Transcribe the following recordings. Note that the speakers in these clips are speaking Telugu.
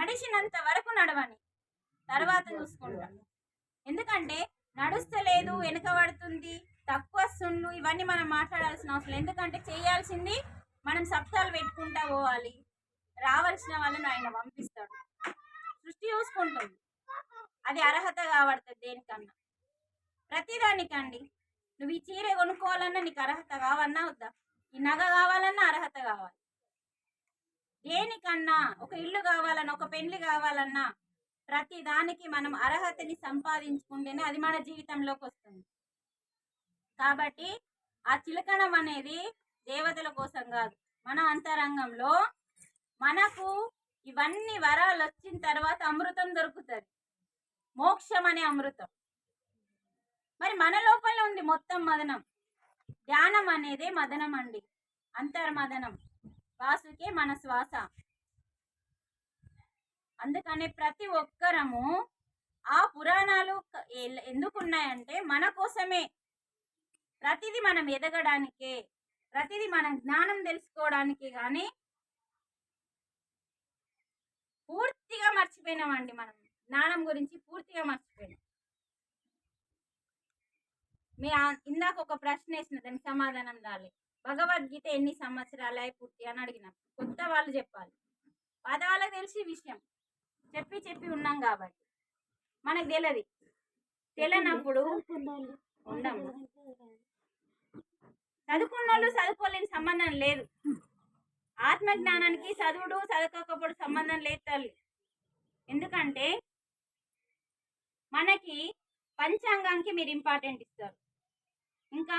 నడిచినంత వరకు నడవని. తర్వాత చూసుకుంటాం. ఎందుకంటే నడుస్తలేదు వెనుకబడుతుంది తక్కువ సున్ను ఇవన్నీ మనం మాట్లాడాల్సిన అవసరం ఎందుకంటే చేయాల్సింది మనం సప్తాలు పెట్టుకుంటా పోవాలి. రావాల్సిన వాళ్ళని ఆయన పంపిస్తాడు. సృష్టి చూసుకుంటుంది. అది అర్హత కాబడుతుంది దేనికన్నా. ప్రతిదానికండి. నువ్వు ఈ చీర కొనుక్కోవాలన్నా నీకు అర్హత కావన్నా వద్దా? ఈ నగ కావాలన్నా అర్హత కావాలి. దేనికన్నా ఒక ఇల్లు కావాలన్నా ఒక పెళ్ళి కావాలన్నా ప్రతి దానికి మనం అర్హతని సంపాదించుకుంటేనే అది మన జీవితంలోకి వస్తుంది. కాబట్టి ఆ చిలకణం అనేది దేవతల కోసం కాదు. మన అంతరంగంలో మనకు ఇవన్నీ వరాలు వచ్చిన తర్వాత అమృతం దొరుకుతుంది. మోక్షం అనే అమృతం. మరి మన లోపల ఉంది మొత్తం మదనం. ధ్యానం అనేదే మదనం అండి. అంతర్మదనం. వాసుకే మన శ్వాస. అందుకనే ప్రతి ఒక్కరము ఆ పురాణాలు ఎందుకు ఉన్నాయంటే మన కోసమే. ప్రతిదీ మనం ఎదగడానికే ప్రతిదీ మనం జ్ఞానం తెలుసుకోవడానికి కానీ పూర్తిగా మర్చిపోయినామండి మనం. జ్ఞానం గురించి పూర్తిగా మర్చిపోయినాం. మీ ఇందాక ఒక ప్రశ్న వేసిన దానికి సమాధానం రాలే. భగవద్గీత ఎన్ని సంవత్సరాలే పూర్తి అని అడిగినప్పుడు కొత్త వాళ్ళు చెప్పాలి. పాత వాళ్ళకి తెలిసి విషయం. చెప్పి చెప్పి ఉన్నాం కాబట్టి. మనకు తెలియదు తెలియనప్పుడు ఉండము చదువుకున్న వాళ్ళు చదువుకోలేని సంబంధం లేదు. ఆత్మజ్ఞానానికి చదువుడు చదువుకోకపోవడం సంబంధం లేదు తల్లి. ఎందుకంటే మనకి పంచాంగానికి మీరు ఇంపార్టెంట్ ఇస్తారు. ఇంకా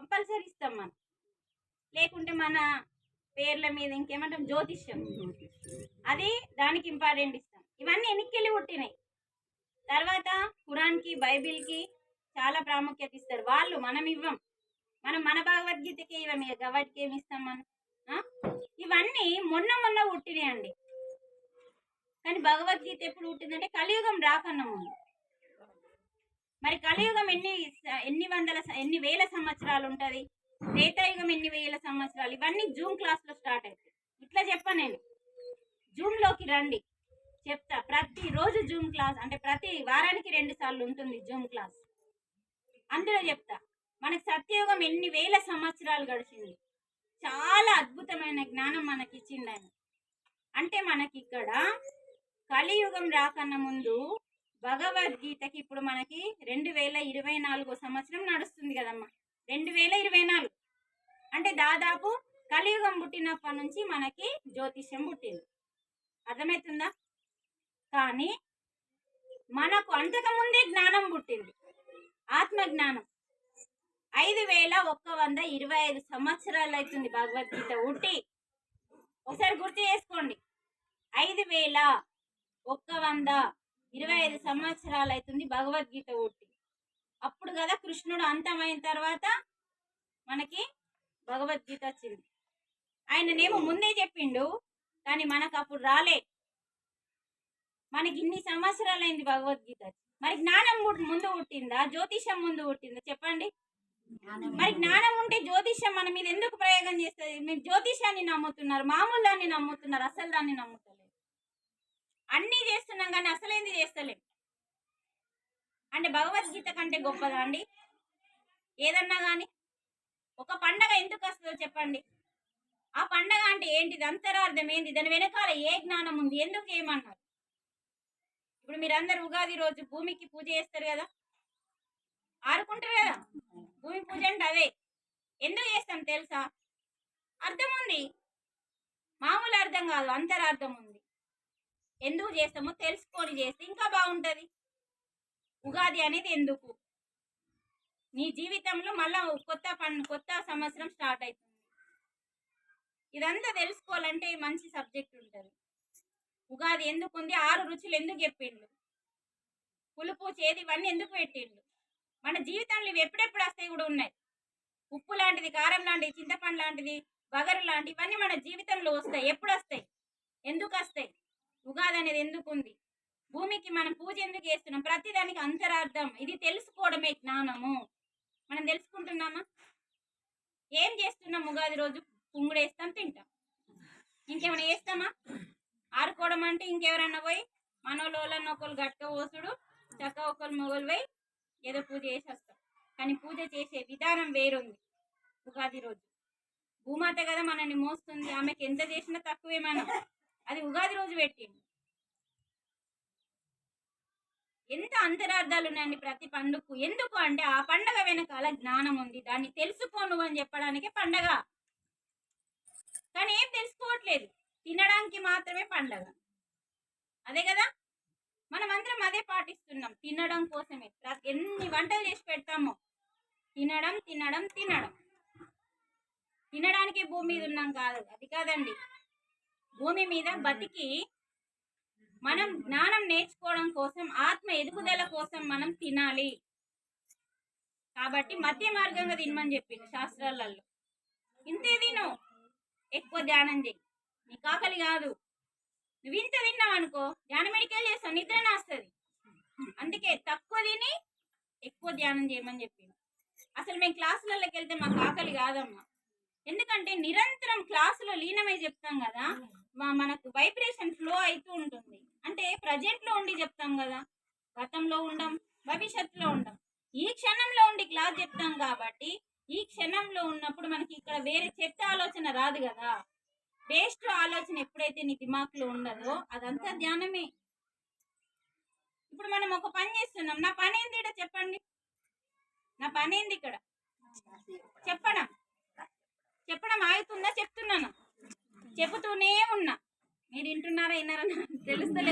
కంపల్సరీ ఇస్తాం మనం. లేకుంటే మన పేర్ల మీద ఇంకేమంటాం జ్యోతిష్యం. అది దానికి ఇంపార్టెంట్ ఇస్తాం. ఇవన్నీ ఎన్నికెళ్ళి పుట్టినాయి. తర్వాత కురాన్కి బైబిల్కి చాలా ప్రాముఖ్యత ఇస్తారు. వాళ్ళు మనం ఇవ్వం. మనం మన భగవద్గీతకి ఇవ్వం. ఇక గవాటికి ఏమి ఇస్తాం మనం? ఇవన్నీ మొన్న మొన్న పుట్టినాయండి. కానీ భగవద్గీత ఎప్పుడు పుట్టిందంటే కలియుగం రాకన్నా ముందు మరి కలియుగం ఎన్ని ఎన్ని వందల ఎన్ని వేల సంవత్సరాలు ఉంటుంది? త్రేతాయుగం ఎన్ని వేల సంవత్సరాలు? ఇవన్నీ జూమ్ క్లాస్లో స్టార్ట్ అవుతాయి ఇట్లా చెప్పా నేను. జూమ్లోకి రండి. చెప్తా. ప్రతి రోజు జూమ్ క్లాస్ అంటే ప్రతి వారానికి రెండు సార్లు ఉంటుంది జూమ్ క్లాస్. అందులో చెప్తా. మనకి సత్యయుగం ఎన్ని వేల సంవత్సరాలు గడిచింది? చాలా అద్భుతమైన జ్ఞానం మనకి ఇచ్చిండు ఆయన. అంటే మనకి ఇక్కడ కలియుగం రాకన్నా ముందు భగవద్గీతకి ఇప్పుడు మనకి రెండు వేల ఇరవై నాలుగో సంవత్సరం నడుస్తుంది కదమ్మా. రెండు వేల ఇరవై నాలుగు. అంటే దాదాపు కలియుగం పుట్టినప్పటి నుంచి మనకి జ్యోతిష్యం పుట్టింది. అర్థమవుతుందా? కానీ మనకు అంతకుముందే జ్ఞానం పుట్టింది. ఆత్మజ్ఞానం. ఐదు వేల ఒక్క వంద ఇరవై ఐదు సంవత్సరాలు అవుతుంది భగవద్గీత ఉట్టి ఒకసారి గుర్తు చేసుకోండి. ఐదు వేల ఒక్క వంద ఇరవై ఐదు సంవత్సరాలు అవుతుంది భగవద్గీత ఒట్టి అప్పుడు కదా కృష్ణుడు అంతమైన తర్వాత మనకి భగవద్గీత వచ్చింది. ఆయననేమో ముందే చెప్పిండు కానీ మనకు అప్పుడు రాలే. మనకి ఇన్ని సంవత్సరాలైంది భగవద్గీత మరి జ్ఞానం ముందు పుట్టిందా? జ్యోతిషం ముందు పుట్టిందా? చెప్పండి. మరి జ్ఞానం ఉంటే జ్యోతిష్యం మన మీద ఎందుకు ప్రయోగం చేస్తుంది? మీరు జ్యోతిషాన్ని నమ్ముతున్నారు మామూలు దాన్ని నమ్ముతున్నారు అసలు దాన్ని నమ్ముతలేదు అన్నీ చేస్తున్నాం కానీ అసలేంది అంటే భగవద్గీత కంటే గొప్పదా అండి? ఏదన్నా కానీ ఒక పండగ ఎందుకు వస్తుందో చెప్పండి. ఆ పండగ అంటే ఏంటిది? అంతరార్థం ఏంటి దాని వెనకాల ఏ జ్ఞానం ఉంది? ఎందుకు ఏమన్నారు? ఇప్పుడు మీరందరూ ఉగాది రోజు భూమికి పూజ చేస్తారు కదా? ఆరుకుంటారు కదా? భూమి పూజ అంటే అదే. ఎందుకు చేస్తాం తెలుసా? అర్థం ఉంది. మామూలు అర్థం కాదు. అంతరార్థం ఉంది. ఎందుకు చేస్తామో తెలుసుకొని చేస్తే ఇంకా బాగుంటది. ఉగాది అనేది ఎందుకు? నీ జీవితంలో మళ్ళా కొత్త పన్ను కొత్త సంవత్సరం స్టార్ట్ అవుతుంది ఇదంతా తెలుసుకోవాలంటే మంచి సబ్జెక్ట్ ఉంటుంది. ఉగాది ఎందుకు ఉంది? ఆరు రుచులు ఎందుకు చెప్పిండు పులుపు చేది ఇవన్నీ ఎందుకు పెట్టిండు మన జీవితంలో ఇవి ఎప్పుడెప్పుడు వస్తాయి కూడా ఉన్నాయి. ఉప్పు లాంటిది కారం లాంటిది చింతపండు లాంటిది వగరు లాంటివి ఇవన్నీ మన జీవితంలో వస్తాయి. ఎప్పుడు వస్తాయి? ఎందుకు వస్తాయి? ఉగాది అనేది ఎందుకు ఉంది? భూమికి మనం పూజ ఎందుకు చేస్తున్నాం? ప్రతిదానికి అంతరార్థం. ఇది తెలుసుకోవడమే జ్ఞానము. మనం తెలుసుకుంటున్నామా? ఏం చేస్తున్నాం ఉగాది రోజు? పుంగుడేస్తాం తింటాం. ఇంకేమైనా చేస్తామా? ఆడుకోవడం అంటే ఇంకెవరన్నా పోయి మనోళ్ళని ఒకళ్ళు గట్క పోసుడు చక్క ఒకళ్ళు మొగలు పోయి ఏదో పూజ చేసి వస్తాం. కానీ పూజ చేసే విధానం వేరుంది ఉగాది రోజు. భూమాత కదా మనల్ని మోస్తుంది. ఆమెకి ఎంత చేసినా తక్కువే మనం. అది ఉగాది రోజు పెట్టింది. ఎంత అంతరార్థాలు ఉన్నాయండి ప్రతి పండుగకు? ఎందుకు అంటే ఆ పండగ వెనకాల జ్ఞానం ఉంది. దాన్ని తెలుసుకోను అని చెప్పడానికి పండగ. కానీ ఏం తెలుసుకోవట్లేదు. తినడానికి మాత్రమే పండగ. అదే కదా? మనం అందరం అదే పాటిస్తున్నాం. తినడం కోసమే. ప్రతి ఎన్ని వంటలు చేసి పెడతామో. తినడం తినడం తినడం. తినడానికి భూమి మీద ఉన్నాం కాదు. అది కాదండి. భూమి మీద బతికి మనం జ్ఞానం నేర్చుకోవడం కోసం ఆత్మ ఎదుగుదల కోసం మనం తినాలి. కాబట్టి మధ్య మార్గంగా తినమని చెప్పింది శాస్త్రాలలో. ఇంతే తిను. ఎక్కువ ధ్యానం చెయ్యి. నీకు ఆకలి కాదు. నువ్వు ఇంత తిన్నావు అనుకో ధ్యానం ఎడికే చేస్తావు నిద్రనే వస్తుంది అందుకే తక్కువ తిని ఎక్కువ ధ్యానం చేయమని చెప్పింది అసలు మేము క్లాసులలోకి వెళ్తే మాకు ఆకలి కాదమ్మా. ఎందుకంటే నిరంతరం క్లాసులో లీనమై చెప్తాం కదా. మనకు వైబ్రేషన్ ఫ్లో అవుతూ ఉంటుంది. అంటే ప్రజెంట్లో ఉండి చెప్తాం కదా. గతంలో ఉండం భవిష్యత్తులో ఉండం. ఈ క్షణంలో ఉండి క్లాస్ చెప్తాం కాబట్టి ఈ క్షణంలో ఉన్నప్పుడు మనకి ఇక్కడ వేరే చెత్త ఆలోచన రాదు కదా. వేస్ట్ ఆలోచన ఎప్పుడైతే నీ దిమాక్లో ఉండదో అదంతా ధ్యానమే. ఇప్పుడు మనం ఒక పని చేస్తున్నాం. నా పని ఏంది ఇక్కడ చెప్పండి? నా పని ఏంది ఇక్కడ? చెప్పడం చెప్పడం ఆగుతుందా? చెప్తున్నాను. చెబుతూనే ఉన్నా. మీరు వింటున్నారా విన్నారా తెలుస్తలేదు.